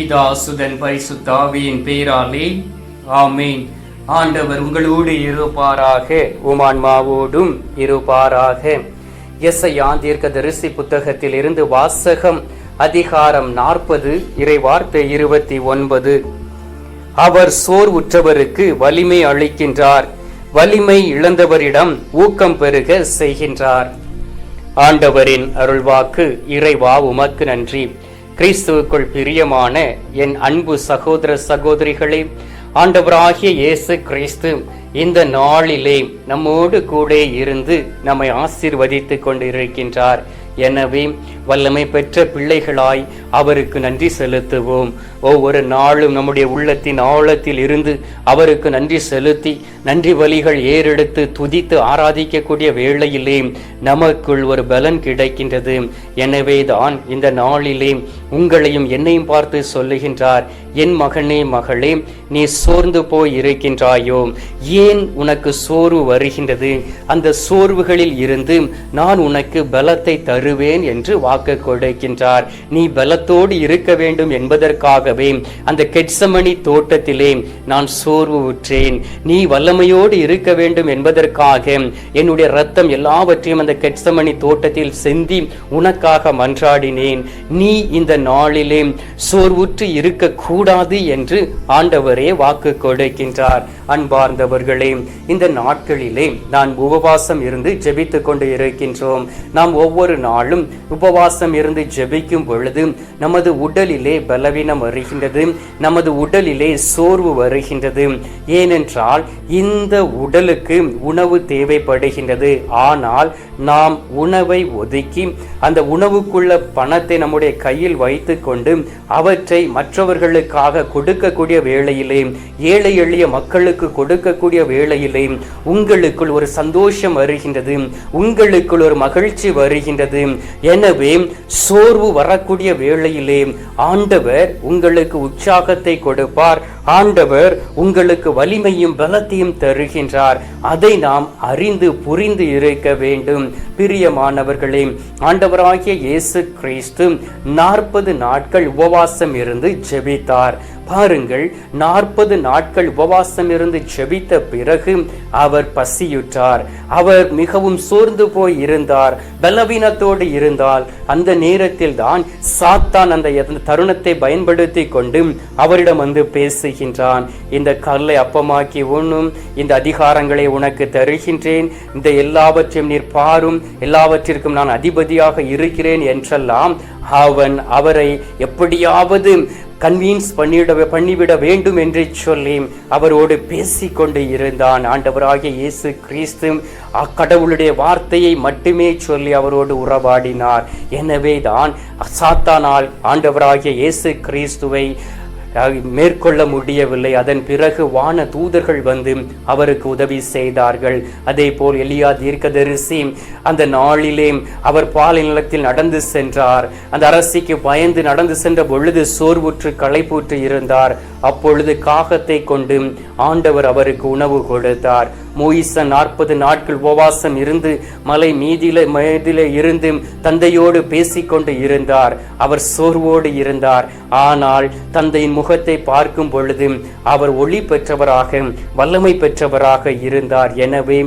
பிதா சுதன் பரிசுத்தாவியின் பேராலே. ஆமேன். ஆண்டவர் உங்களோடு இருப்பாராக. உமான்மாவோடும் இருப்பாராக. எஸ்ஐயா தீர்க்கதரிசி புத்தகத்தில் இருந்து வாசகம் அதிகாரம் நாற்பது இறைவார்த்தை இருபத்தி ஒன்பது. அவர் சோர்வுற்றவருக்கு வலிமை அளிக்கின்றார். வலிமை இழந்தவரிடம் ஊக்கம் பெருக செய்கின்றார். ஆண்டவரின் அருள்வாக்கு இறைவா உமக்கு நன்றி. கிறிஸ்துவுக்குள் பிரியமான என் அன்பு சகோதர சகோதரிகளே ஆண்டவராகிய இயேசு கிறிஸ்து இந்த நாளிலே நம்மோடு கூட இருந்து நம்மை ஆசிர்வதித்து கொண்டிருக்கின்றார். எனவே வல்லமை பெற்ற பிள்ளைகளாய் அவருக்கு நன்றி செலுத்துவோம். ஒவ்வொரு நாளும் நம்முடைய உள்ளத்தின் ஆழத்தில் இருந்து அவருக்கு நன்றி செலுத்தி நன்றி வழிகள் ஏறெடுத்து துதித்து ஆராதிக்கக்கூடிய வேளையிலே நமக்குள் ஒரு பலன் கிடைக்கின்றது. எனவே தான் இந்த நாளிலே உங்களையும் என்னையும் பார்த்து சொல்லுகின்றார் என் மகனே மகளே நீ சோர்ந்து போய் இருக்கின்றாயோ? ஏன் உனக்கு சோர்வு வருகின்றது? அந்த சோர்வுகளில் இருந்து நான் உனக்கு பலத்தை தருவேன் என்று வாக்கு கொடுக்கின்றார். நீ பலத்தோடு இருக்க வேண்டும் என்பதற்காக என்பதற்காகவே அந்த கெட்சமணி தோட்டத்திலே நான் சோர்வு உற்றேன். நீ வல்லமையோடு இருக்க வேண்டும் என்பதற்காக என்னுடைய ரத்தம் எல்லாவற்றையும் அந்த கெட்சமணி தோட்டத்தில் செந்தி உனக்காக மன்றாடினேன். நீ இந்த நாளிலே சோர்வுற்று இருக்க கூடாது என்று ஆண்டவரே வாக்கு கொடுக்கின்றார். அன்பார்ந்தவர்களே இந்த நாட்களிலே நான் உபவாசம் இருந்து ஜெபித்து கொண்டு இருக்கின்றோம். நாம் ஒவ்வொரு நாளும் உபவாசம் இருந்து ஜெபிக்கும் பொழுது நமது உடலிலே பலவீனம் வருகின்றது. நமது உடலிலே சோர்வு வருகின்றது. ஏனென்றால் இந்த உடலுக்கு உணவு தேவைப்படுகின்றது. ஆனால் நாம் உணவை ஒதுக்கி அந்த உணவுக்குள்ள பணத்தை நம்முடைய கையில் வைத்து கொண்டு அவற்றை மற்றவர்களுக்காக கொடுக்கக்கூடிய வேளையிலே ஏழை எளிய மக்களுக்கு கொடுக்கக்கூடிய வேளையிலே உங்களுக்குள் ஒரு சந்தோஷம் வருகின்றது. உங்களுக்குள் ஒரு மகிழ்ச்சி வருகின்றது. எனவே சோர்வு வரக்கூடிய வேளையிலே ஆண்டவர் உங்கள் உங்களுக்கு உற்சாகத்தை கொடுப்பார். ஆண்டவர் உங்களுக்கு வலிமையும் பலத்தையும் தருகின்றார். அதை நாம் அறிந்து புரிந்து இருக்க வேண்டும். பிரியமானவர்களே ஆண்டவராகிய இயேசு கிறிஸ்து நாற்பது நாட்கள் உபவாசம் இருந்து ஜெபித்தார். பாருங்கள் நாற்பது நாட்கள் உபவாசம் இருந்து ஜெபித்த பிறகு அவர் பசியுற்றார். அவர் மிகவும் சோர்ந்து போய் இருந்தார் பலவீனத்தோடு இருந்தால் அந்த நேரத்தில் தான் சாத்தான் அந்த தருணத்தை பயன்படுத்தி கொண்டு அவரிடம் வந்து பேசுகின்றான். இந்த கல்லை அப்பமாக்கி உண்ணும் இந்த அதிகாரங்களை உனக்கு தருகின்றேன். இந்த எல்லாவற்றையும் நீர் பாரும் எல்லாவற்றிற்கும் நான் அதிபதியாக இருக்கிறேன் என்றெல்லாம் அவன் அவரை எப்படியாவது கன்வீன்ஸ் பண்ணிட பண்ணிவிட வேண்டும் என்று சொல்லி அவரோடு பேசிக்கொண்டு இருந்தான். ஆண்டவராகிய இயேசு கிறிஸ்து அக்கடவுளுடைய வார்த்தையை மட்டுமே சொல்லி அவரோடு உறவாடினார். எனவே தான் சாத்தானால் ஆண்டவராகிய இயேசு கிறிஸ்துவை மேற்கொள்ள முடியவில்லை. அதன் பிறகு வான தூதர்கள் வந்து அவருக்கு உதவி செய்தார்கள். அதே போல் எலியா தீர்க்கதரிசி அந்த நாளிலே அவர் பாலை நிலத்தில் நடந்து சென்றார். அந்த அரசிக்கு பயந்து நடந்து சென்ற பொழுது சோர்வுற்று களைப்பூற்று இருந்தார். அப்பொழுது காகத்தை கொண்டு ஆண்டவர் அவருக்கு உணவு கொடுத்தார். மோயிசன் நாற்பது நாட்கள் உபவாசம் இருந்து மலை மீதில மீதில இருந்து தந்தையோடு பேசிக்கொண்டு இருந்தார். அவர் சோர்வோடு இருந்தார். ஆனால் தந்தையின் முகத்தை பார்க்கும் பொழுது அவர் ஒளி பெற்றவராக வல்லமை பெற்றவராக இருந்தார். எனவே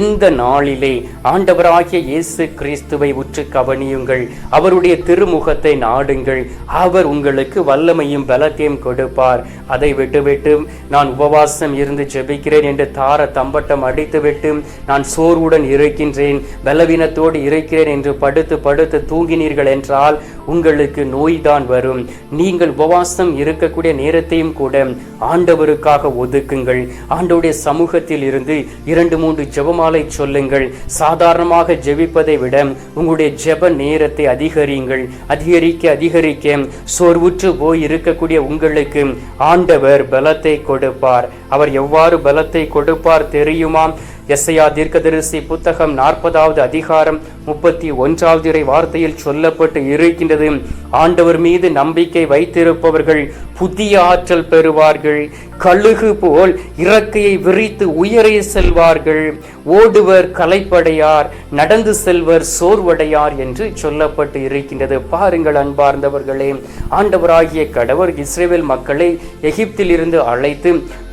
இந்த நாளிலே ஆண்டவராகிய இயேசு கிறிஸ்துவை உற்று கவனியுங்கள். அவருடைய திருமுகத்தை நாடுங்கள். அவர் உங்களுக்கு வல்லமையும் பலத்தையும் கொடுப்பார். அதை விட்டுவிட்டு நான் உபவாசம் இருந்து ஜெபிக்கிறேன் என்று தார தம்பட்டம் அடித்துவிட்டு நான் சோர்வுடன் இருக்கின்றேன் பலவீனத்தோடு இருக்கிறேன் என்று படுத்து படுத்து தூங்கினீர்கள் என்றால் உங்களுக்கு நோய்தான் வரும். நீங்கள் உபவாசம் இருக்கக்கூடிய நேரத்தையும் கூட ஆண்டவருக்காக ஒதுக்குங்கள். ஆண்டவருடைய சமூகத்தில் இருந்து இரண்டு மூன்று ஜெபமாலை சொல்லுங்கள். சாதாரணமாக ஜெபிப்பதை விட உங்களுடைய ஜெப நேரத்தை அதிகரியுங்கள். அதிகரிக்க அதிகரிக்க சோர்வுற்று போய் இருக்கக்கூடிய உங்களுக்கு ஆண்டவர் பலத்தை கொடுப்பார். அவர் எவ்வாறு பலத்தை கொடுப்பார் தெரியுமா? எஸ்ஐயா தீர்க்கதரிசி புத்தகம் நாற்பதாவது அதிகாரம் முப்பத்தி ஒன்றாவது இறை வார்த்தையில் சொல்லப்பட்டு இருக்கின்றது. ஆண்டவர் மீது நம்பிக்கை வைத்திருப்பவர்கள் புதிய ஆற்றல் பெறுவார்கள். கழுகு போல் இறக்கையை விரித்து உயரே செல்வார்கள். ஓடுவர் கலைப்படையார் நடந்து செல்வர் சோர்வடையார் என்று சொல்லப்பட்டு இருக்கின்றது. பாருங்கள் அன்பார்ந்தவர்களே ஆண்டவராகிய கடவர் இஸ்ரேல் மக்களை எகிப்தில் இருந்து அழைத்து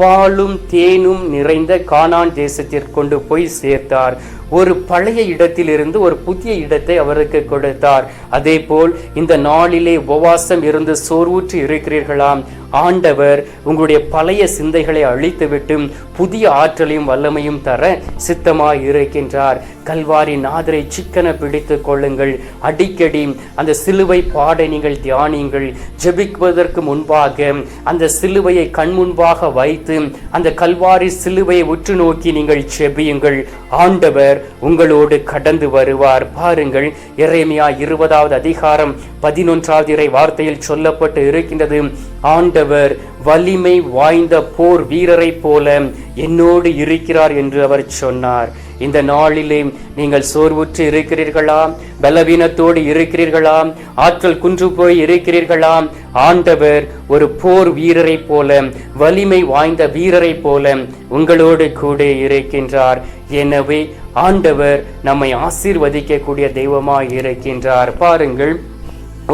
பாலும் தேனும் நிறைந்த கானான் தேசத்திற்கு கொண்டு போய் சேர்த்தார். ஒரு பழைய இடத்திலிருந்து ஒரு புதிய இடத்தை அவருக்கு கொடுத்தார். அதே போல் இந்த நாளிலே உபவாசம் இருந்து சோர்வுற்று இருக்கிறீர்களாம். ஆண்டவர் உங்களுடைய பழைய சிந்தைகளை அழித்துவிட்டு புதிய ஆற்றலையும் வல்லமையும் தர சித்தமாய் இருக்கின்றார். கல்வாரி நாதரை சிக்கன பிடித்து கொள்ளுங்கள். அடிக்கடி அந்த சிலுவை பாட நீங்கள் தியானியுங்கள். ஜெபிக்குவதற்கு முன்பாக அந்த சிலுவையை கண் முன்பாக வைத்து அந்த கல்வாரி சிலுவையை உற்று நோக்கி நீங்கள் செபியுங்கள் ஆண்டவர் உங்களோடு கடந்து வருவார். பாருங்கள் இறைமையா இருபதாவது அதிகாரம் பதினொன்றாவது இறை வார்த்தையில் சொல்லப்பட்டு இருக்கின்றது ஆண்டவர் வலிமை வாய்ந்த போர் வீரரைப் போல என்னோடு இருக்கிறார் என்று அவர் சொன்னார். இந்த நாளிலே நீங்கள் சோர்வுற்று இருக்கிறீர்களா? பலவீனத்தோடு இருக்கிறீர்களா? ஆற்றல் குன்று போய் இருக்கிறீர்களா? ஆண்டவர் ஒரு போர் வீரரைப் போல வலிமை வாய்ந்த வீரரைப் போல உங்களோடு கூட இருக்கின்றார். எனவே ஆண்டவர் நம்மை ஆசீர்வதிக்கக்கூடிய தெய்வமாய் இருக்கின்றார். பாருங்கள்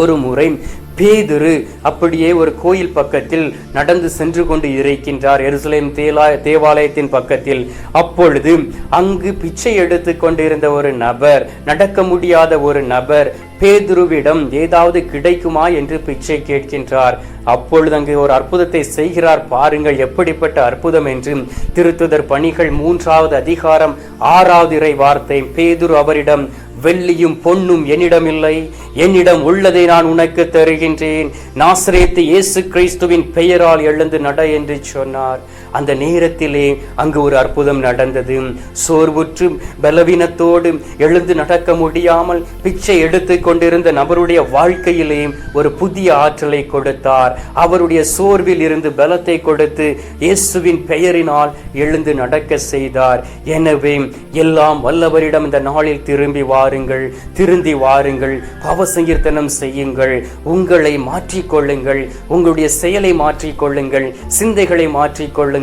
ஒரு முறை பேதுரு அப்படியே ஒரு கோயில் பக்கத்தில் நடந்து சென்று கொண்டு இருக்கின்றார் எருசலேம் தேலா தேவாலயத்தின் பக்கத்தில். அப்பொழுது அங்கு பிச்சை எடுத்து கொண்டிருந்த ஒரு நபர் நடக்க முடியாத ஒரு நபர் பேதுருவிடம் ஏதாவது கிடைக்குமா என்று பிச்சை கேட்கின்றார். அப்பொழுது அங்கு ஒரு அற்புதத்தை செய்கிறார். பாருங்கள் எப்படிப்பட்ட அற்புதம் என்று. திருத்துதர் பணிகள் மூன்றாவது அதிகாரம் ஆறாவது இறை வார்த்தை. பேதுரு அவரிடம் வெள்ளியும் பொன்னும் என்னிடம் இல்லை என்னிடம் உள்ளதை நான் உனக்கு தருகின்றேன். நாசரேத்து இயேசு கிறிஸ்துவின் பெயரால் எழுந்து நட என்று சொன்னார். அந்த நேரத்திலே அங்கு ஒரு அற்புதம் நடந்தது. சோர்வுற்று பலவீனத்தோடு எழுந்து நடக்க முடியாமல் பிச்சை எடுத்து கொண்டிருந்த நபருடைய வாழ்க்கையிலே ஒரு புதிய ஆற்றலை கொடுத்தார். அவருடைய சோர்வில் இருந்து பலத்தை கொடுத்து இயேசுவின் பெயரினால் எழுந்து நடக்க செய்தார். எனவே எல்லாம் வல்லவரிடம் இந்த நாளில் திரும்பி வாருங்கள் திருந்தி வாருங்கள் பவசங்கீர்த்தனம் செய்யுங்கள் உங்களை மாற்றிக்கொள்ளுங்கள் உங்களுடைய செயலை மாற்றிக்கொள்ளுங்கள் சிந்தைகளை மாற்றிக்கொள்ளுங்கள்.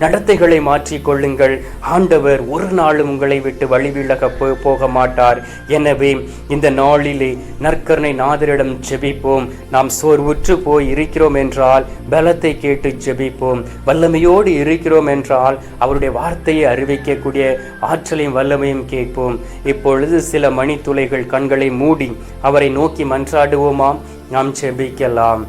நடத்தைகளை மாற்றிக்கொள்ளுங்கள் ஆண்டவர் ஒரு நாளும் உங்களை விட்டு வழிவிலக போக மாட்டார் எனவே இந்த நாளிலே நற்கருணை நாதரிடம் ஜெபிப்போம். நாம் சோர்வுற்று போய் இருக்கிறோம் என்றால் பலத்தை கேட்டு ஜெபிப்போம். வல்லமையோடு இருக்கிறோம் என்றால் அவருடைய வார்த்தையை அறிவிக்கக்கூடிய ஆற்றலையும் வல்லமையும் கேட்போம். இப்பொழுது சில மணித்துளைகள் கண்களை மூடி அவரை நோக்கி மன்றாடுவோமாம். நாம் ஜெபிக்கலாம்.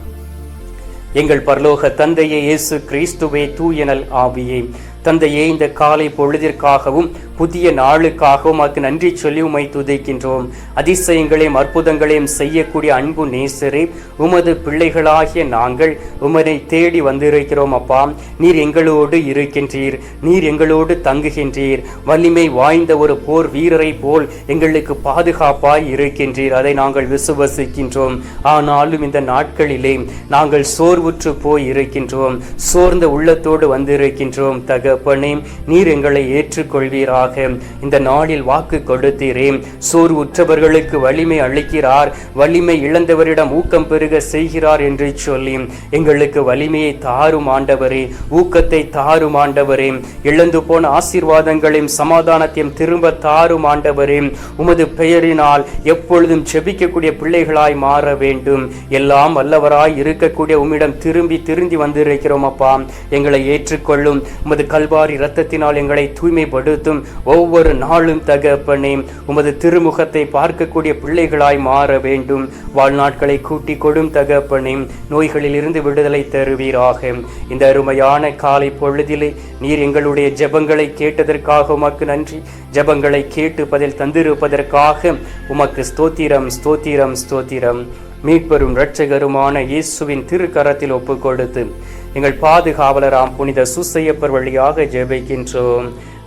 எங்கள் பரலோக தந்தையே இயேசு கிறிஸ்துவே தூயனல் ஆவியே. தந்தையே இந்த காலை பொழுதிற்காகவும் புதிய நாளுக்காகவும் உமக்கு நன்றி சொல்லி உமை துதைக்கின்றோம். அதிசயங்களையும் அற்புதங்களையும் செய்யக்கூடிய அன்பு நேசரே உமது பிள்ளைகளாகிய நாங்கள் உமரை தேடி வந்திருக்கிறோம் அப்பா. நீர் எங்களோடு இருக்கின்றீர் நீர் எங்களோடு தங்குகின்றீர். வலிமை வாய்ந்த ஒரு போர் வீரரை போல் எங்களுக்கு பாதுகாப்பாய் இருக்கின்றீர். அதை நாங்கள் விசுவசிக்கின்றோம். ஆனாலும் இந்த நாட்களிலே நாங்கள் சோர்வுற்று போய் இருக்கின்றோம். சோர்ந்த உள்ளத்தோடு வந்திருக்கின்றோம். தகப்பனே நீர் எங்களை ஏற்றுக்கொள்வீராக. இந்த நாளில் வாக்கு கொடுத்தீரே. சோர்வுற்றவர்களுக்கு வலிமை அளிக்கிறார். வலிமை இழந்தவரிடம் ஊக்கம் பெருக செய்கிறார் என்று சொல்லி எங்களுக்கு வலிமையை தாரும் ஆண்டவரே ஊக்கத்தை தாரும் ஆண்டவரே. இழந்து போன ஆசீர்வாதங்களையும் சமாதானத்தையும் திரும்ப தாரும் ஆண்டவரே. உமது பெயரினால் எப்பொழுதும் செபிக்கக்கூடிய பிள்ளைகளாய் மாற வேண்டும். எல்லாம் வல்லவராய் இருக்கக்கூடிய உம்மிடம் திரும்பி திரும்பி வந்திருக்கிறோம் அப்பா. எங்களை ஏற்றுக்கொள்ளும். உமது கல்வாரி இரத்தத்தினால் எங்களை தூய்மைப்படுத்தும். ஒவ்வொரு நாளும் தகப்பனே உமது திருமுகத்தை பார்க்கக்கூடிய பிள்ளைகளாய் மாற வேண்டும். வாழ்நாட்களை கூட்டி கொடும் தகப்பனே நோய்களில் இருந்து விடுதலை தருவீராக. இந்த அருமையான காலை பொழுதிலே நீர் எங்களுடைய ஜெபங்களை கேட்டதற்காக உமக்கு நன்றி. ஜெபங்களை கேட்டு பதில் தந்திருப்பதற்காக உமக்கு ஸ்தோத்திரம் ஸ்தோத்திரம் ஸ்தோத்திரம். மீட்பெரும் இரட்சகருமான இயேசுவின் திருக்கரத்தில் ஒப்புக்கொடுத்து எங்கள் பாதுகாவலராம் புனித சுசையப்பர் வழியாக ஜெபிக்கின்றோம்.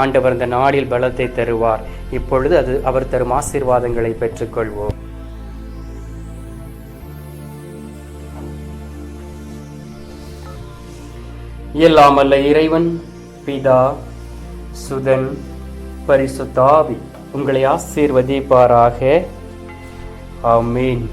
ஆண்டவர் இந்த நாளில் பலத்தை தருவார். இப்பொழுது அது அவர் தரும் ஆசீர்வாதங்களை பெற்றுக்கொள்வோம். எல்லாம் அல்ல இறைவன் பிதா சுதன் பரிசுத்தாவி உங்களை ஆசீர்வதிப்பாராக. ஆமீன்.